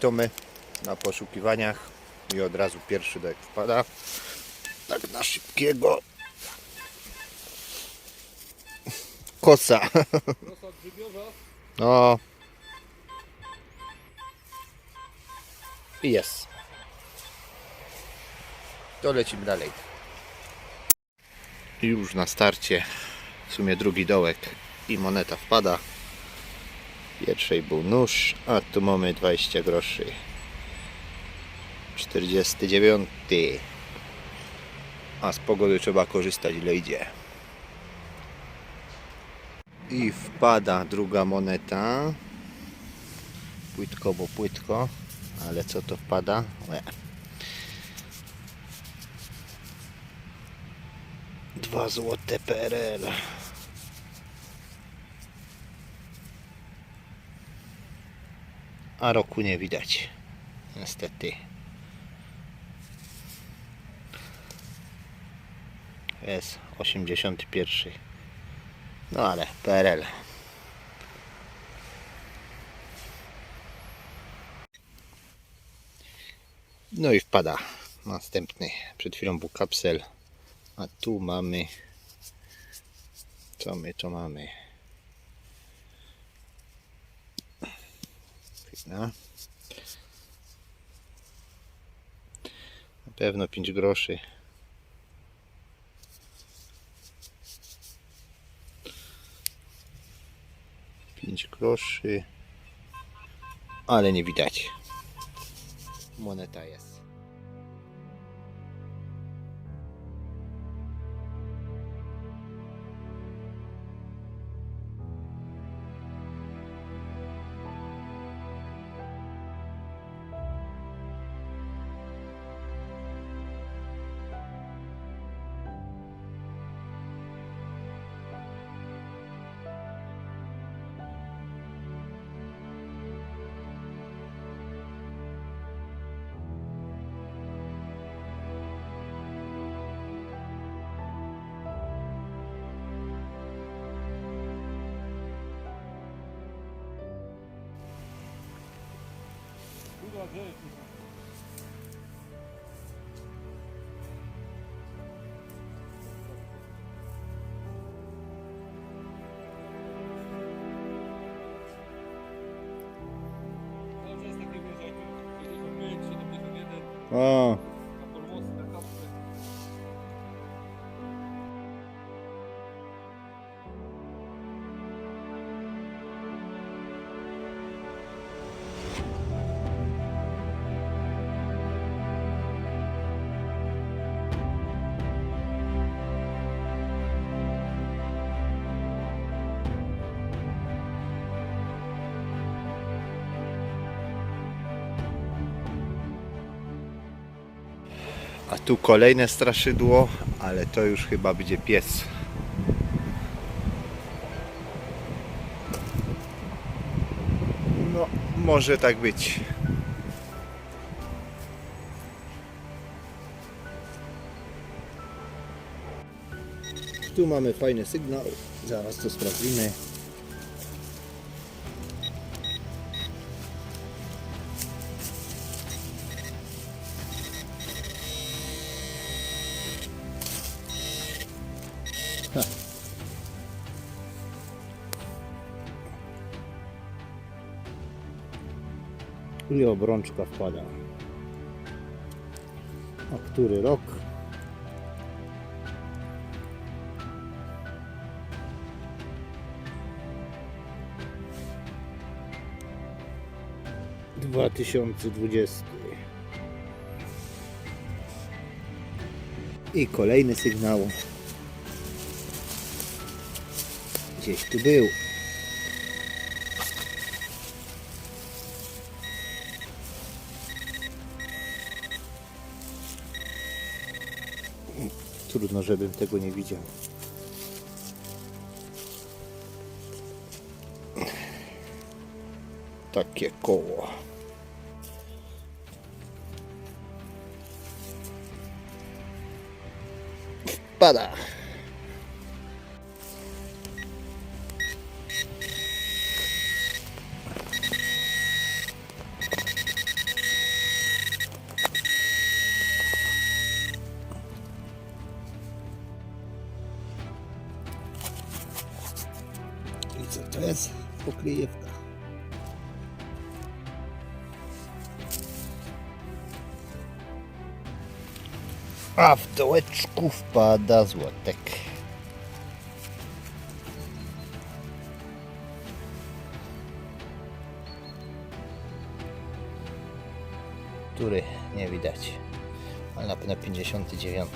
to my na poszukiwaniach i od razu pierwszy dek wpada. Tak na szybkiego. Kosa. No. I jest. To lecimy dalej. Już na starcie w sumie drugi dołek i moneta wpada. Pierwszej był nóż, a tu mamy 20 groszy. 49. A z pogody trzeba korzystać ile idzie. I wpada druga moneta. Płytko, bo płytko. Ale co to wpada? Łe. Dwa złote PRL. A roku nie widać. Niestety. Jest 81. No ale PRL. No i wpada następny. Przed chwilą był kapsel. A tu mamy. Co my to mamy? Na pewno 5 groszy. Pięć groszy. Ale nie widać. Moneta jest. Dobrze jest takie a tu kolejne straszydło, ale to już chyba będzie pies. No, może tak być. Tu mamy fajny sygnał. Zaraz to sprawdzimy. I obrączka wpada. A który rok? Dwa tysiące dwudziesty. I kolejny sygnał. Gdzieś tu był. Trudno, żebym tego nie widział. Takie koło. Wpada. Przez pokryjewka. A w dołeczku wpada złotek. Który nie widać, ale na pewno 59.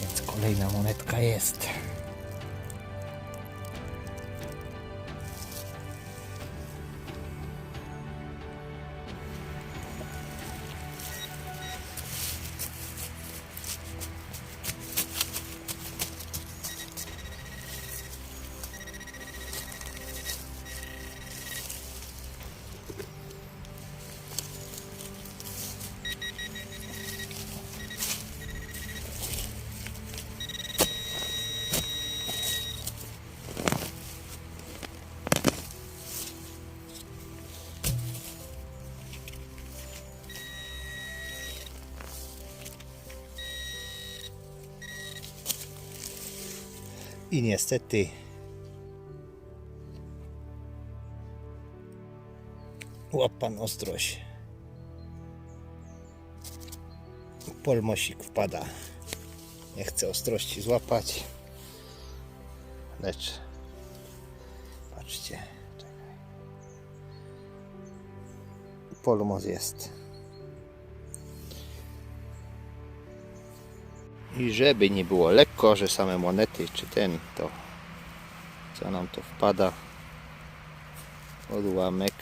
Więc kolejna monetka jest. I niestety łap pan ostrość. Polmosik wpada. Nie chce ostrości złapać. Lecz patrzcie. Polmos jest. I żeby nie było lekko, że same monety czy ten, to co nam to wpada? Odłamek.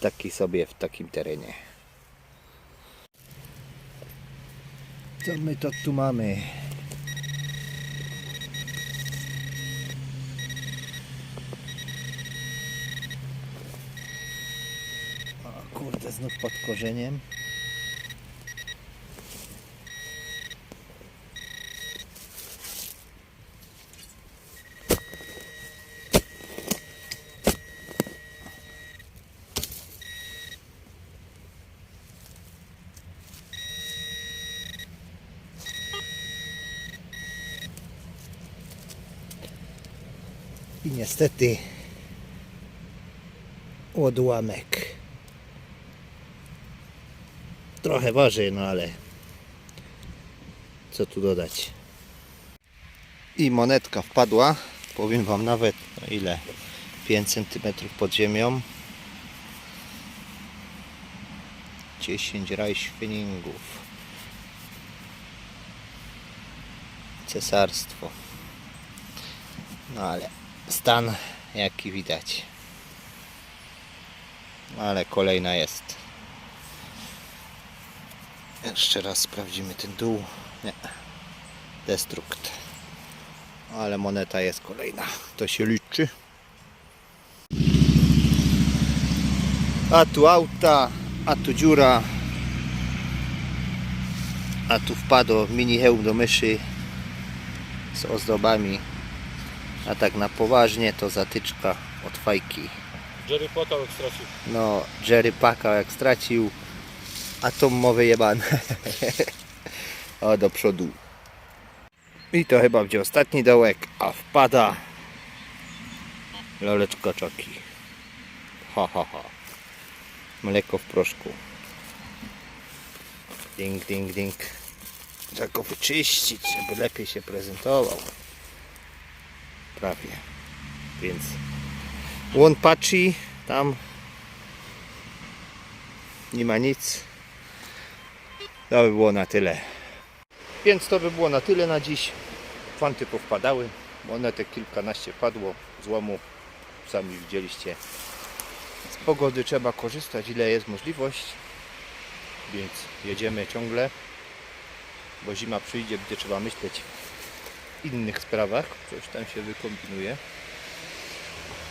Taki sobie w takim terenie. Co my to tu mamy? O kurde, znów pod korzeniem. I niestety odłamek. Trochę waży, no ale co tu dodać. I monetka wpadła. Powiem Wam nawet no ile 5 cm pod ziemią. 10 rajświeningów. Cesarstwo. No ale stan jaki widać. Ale kolejna jest. Jeszcze raz sprawdzimy ten dół. Nie. Destrukt. Ale moneta jest kolejna. To się liczy. A tu auta, a tu dziura. A tu wpadło mini hełm do myszy z ozdobami. A tak na poważnie to zatyczka od fajki. Jerry Potter jak stracił. No, Jerry Paka jak stracił atomowe jebane. o, do przodu. I to chyba będzie ostatni dołek, a wpada loleczko czoki. Ha, ha, ha. Mleko w proszku. Ding, ding, ding. Trzeba go wyczyścić, żeby lepiej się prezentował. Prawie. Więc One Patchy tam nie ma nic. To by było na tyle. Więc to by było na tyle na dziś. Fanty powpadały. Monetek kilkanaście padło. Złomu sami widzieliście. Z pogody trzeba korzystać ile jest możliwość. Więc jedziemy ciągle. Bo zima przyjdzie, będzie trzeba myśleć innych sprawach. Coś tam się wykombinuje.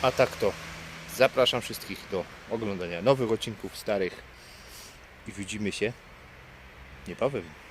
A tak to zapraszam wszystkich do oglądania nowych odcinków, starych i widzimy się niebawem.